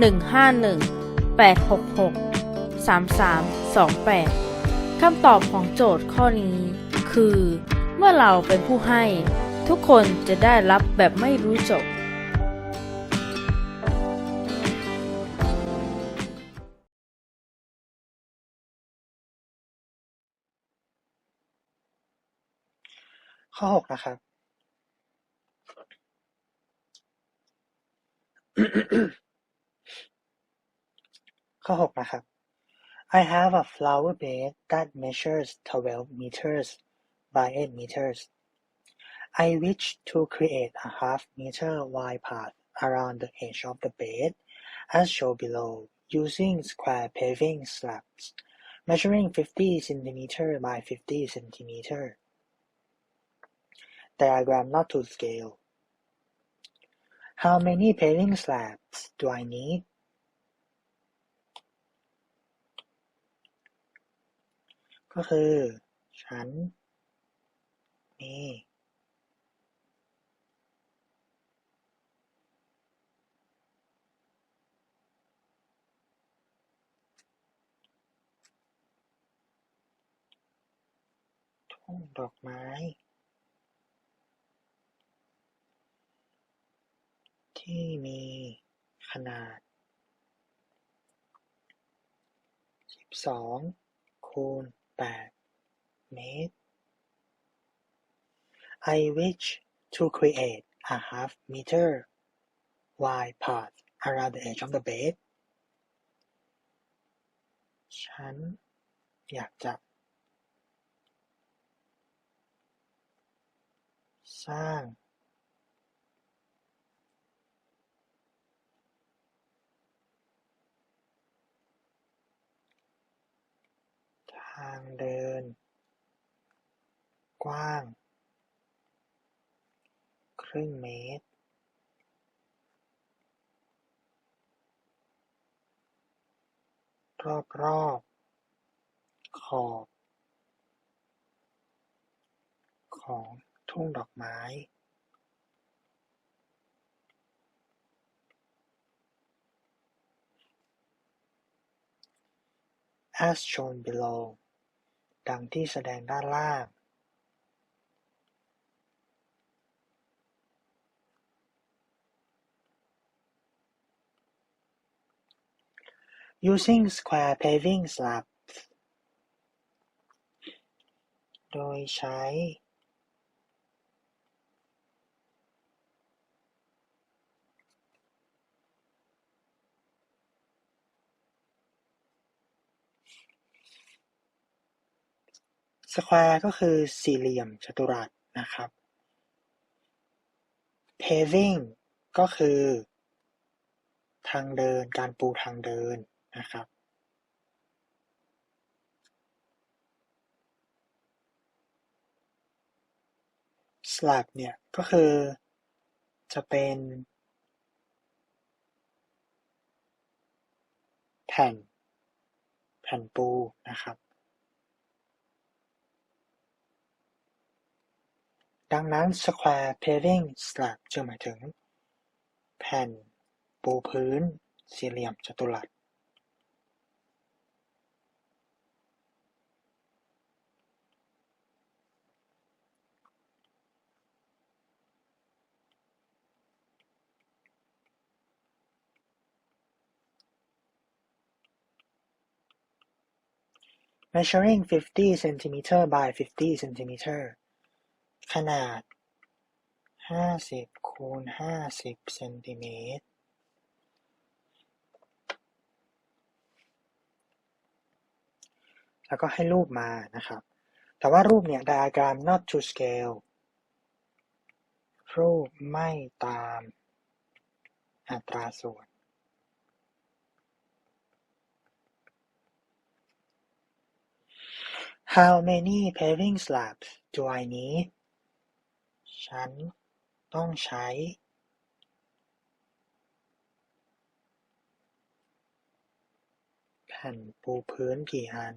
151 866 3328 คำตอบของโจทย์ข้อนี้ คือ เมื่อเราเป็นผู้ให้ ทุกคนจะได้รับแบบไม่รู้จบข้อหกนะครับ ข้อหกนะครับ I have a flower bed that measures 12 meters by 8 meters. I wish to create a half meter wide path around the edge of the bed as shown below using square paving slabs measuring 50 centimeter by 50 centimeter. Diagram not to scale. How many paving slabs do I need? ก็คือ ฉัน มี ทุ่งดอกไม้ ที่มีขนาด12คูณ 8 เมตร I wish to create a half meter wide path around the edge of the bed ฉัน อยากจะ สร้าง ทางเดินกว้างครึ่งเมตร รอบๆขอบของทุ่งดอกไม้ as shown below ดังที่แสดงด้านล่าง using square paving slabs โดยใช้ square ก็คือสี่เหลี่ยมจัตุรัสนะครับ paving ก็คือ ทางเดินการปูทางเดินนะครับ slab เนี่ยก็คือจะเป็นแผ่นแผ่นปูนะครับ ดังนั้น square paving slab จึงหมายถึง แผ่น ปูพื้น สี่เหลี่ยมจัตุรัส measuring 50 centimeter by 50 centimeter ขนาด ห้าสิบคูณห้าสิบเซนติเมตร แล้วก็ให้รูปมานะครับ แต่ว่ารูปเนี่ยดาการ not to scale รูปไม่ตามอัตราส่วน How many paving slabs do I need ฉันต้องใช้แผ่นปูพื้นกี่อัน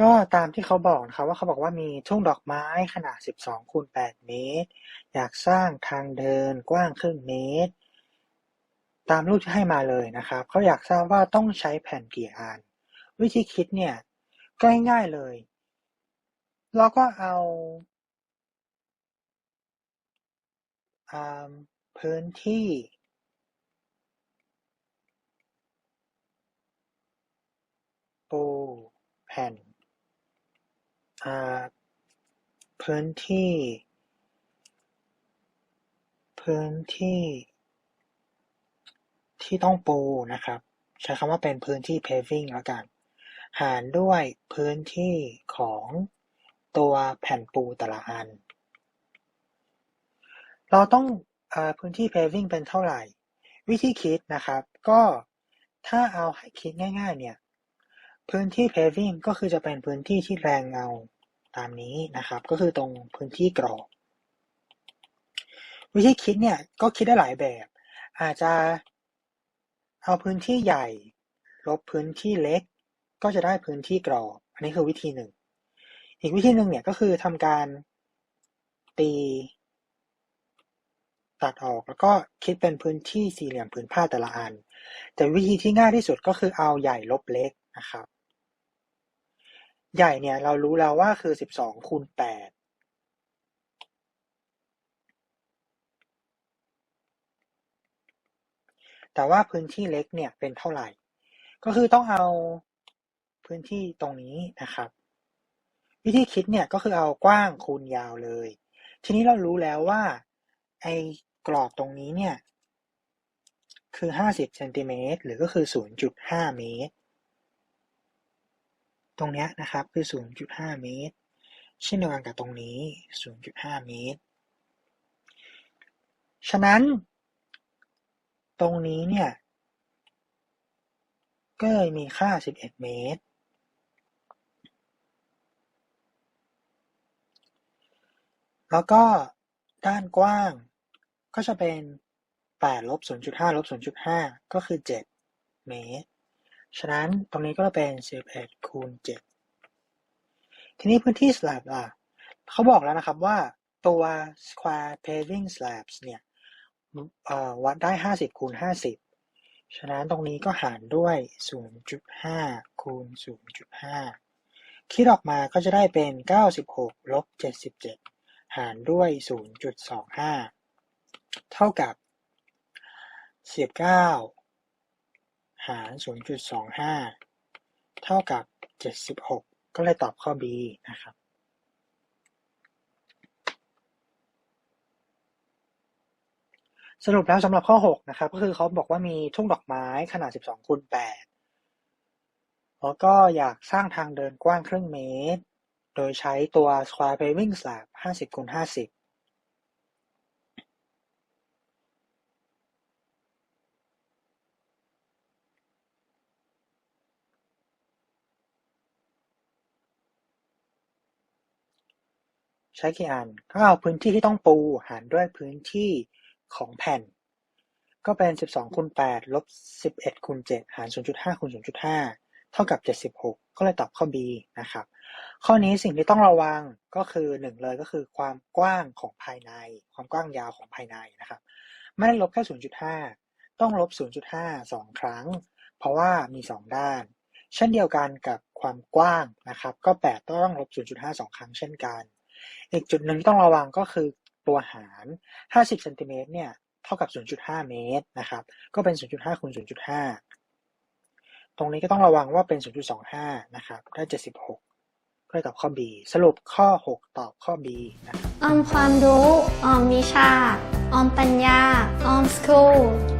ก็ตามที่เขาบอกนะครับ ว่าเขาบอกว่ามีทุ่งดอกไม้ขนาด 12 คูณ 8 เมตร อยากสร้างทางเดินกว้างครึ่งเมตร ตามรูปที่ให้มาเลยนะครับ เขาอยากทราบว่าต้องใช้แผ่นกี่อัน วิธีคิดเนี่ยก็ง่ายๆเลย เราก็เอาอาพื้นที่ปูแผ่น พื้นที่ พื้นที่ ที่ต้องปูนะครับ ใช้คำว่าเป็นพื้นที่ paving แล้วกัน หารด้วยพื้นที่ของตัวแผ่นปูแต่ละอัน เราต้องอพื้นที่ paving เป็นเท่าไหร่ วิธีคิดนะครับ ก็ถ้าเอาให้คิดง่าย ๆ เนี่ย พื้นที่ paving ก็คือจะเป็นพื้นที่ที่แรงเงา ตามนี้นะครับ ก็คือตรงพื้นที่กรอบ วิธีคิดเนี่ยก็คิดได้หลายแบบ อาจจะเอาพื้นที่ใหญ่ ลบพื้นที่เล็ก ก็จะได้พื้นที่กรอบ อันนี้คือวิธีหนึ่ง อีกวิธีหนึ่งเนี่ยก็คือทำการตีตัดออกแล้วก็คิดเป็นพื้นที่สี่เหลี่ยมผืนผ้าแต่ละอัน แต่วิธีที่ง่ายที่สุดก็คือเอาใหญ่ลบเล็กนะครับ ใหญ่เนี่ย เรารู้แล้วว่าคือสิบสองคูณแปดแต่ว่าพื้นที่เล็กเนี่ยเป็นเท่าไหร่ ก็คือต้องเอาพื้นที่ตรงนี้นะครับ วิธีคิดเนี่ยก็คือเอากว้างคูณยาวเลย ทีนี้เรารู้แล้วว่าไอ้กรอบตรงนี้เนี่ยคือ 50เซนติเมตรหรือก็คือ 0.5 เมตร ตรงนี้นะครับคือ 0.5 เมตร เช่นเดียวกันกับตรงนี้ 0.5 เมตร ฉะนั้น ตรงนี้เนี่ย ก็เลยมีค่า 11 เมตร แล้วก็ด้านกว้างก็จะเป็น8ลบ0.5ลบ0.5 ก็คือ 7 เมตร ฉะนั้นตรงนี้ก็จะเป็น 11 คูณ 7 ทีนี้พื้นที่ slab ล่ะเขาบอกแล้วนะครับว่าตัว square paving slabs เนี่ยวัดได้ 50 คูณ 50 ฉะนั้นตรงนี้ก็หารด้วย 0.5 คูณ 0.5 คิดออกมาก็จะได้เป็น 96 ลบ 77 หารด้วย 0.25 เท่ากับ 19 หาร 0.25 เท่ากับ 76 ก็เลยตอบข้อ B นะครับ สรุปแล้วสำหรับข้อ 6 นะครับ ก็คือเขาบอกว่ามีทุ่งดอกไม้ขนาด 12คูณ8แล้วก็อยากสร้างทางเดินกว้างครึ่งเมตร โดยใช้ตัว square paving slab 50คูณ50 ใช้กี่อัน ก็เอาพื้นที่ที่ต้องปูหารด้วยพื้นที่ของแผ่น ก็เป็น 12คูณ8ลบ 11คูณ7หาร 0.5คูณ0.5 เท่ากับ 76 ก็เลยตอบข้อ B นะครับ ข้อนี้สิ่งที่ต้องระวังก็คือหนึ่งเลยก็คือความกว้างของภายใน ความกว้างยาวของภายในนะครับ ไม่ได้ลบแค่ 0.5 ต้องลบ 0.5สองครั้ง เพราะว่ามี 2 ด้าน เช่นเดียวกันกับความกว้างนะครับ ก็ 8 ต้องลบ 0.5สองครั้งเช่นกัน อีกจุดหนึ่งที่ต้องระวังก็คือตัวหาร 50เซนติเมตรเนี่ยเท่ากับ 0.5 เมตรนะครับ ก็เป็น 0.5คูณ0.5 ตรงนี้ก็ต้องระวังว่าเป็น 0.25 นะครับ ได้ 76 ก็เลยตอบข้อ B สรุปข้อ 6 ตอบข้อ B นะครับ ออมความรู้ ออมวิชา ออมปัญญา ออมสคูล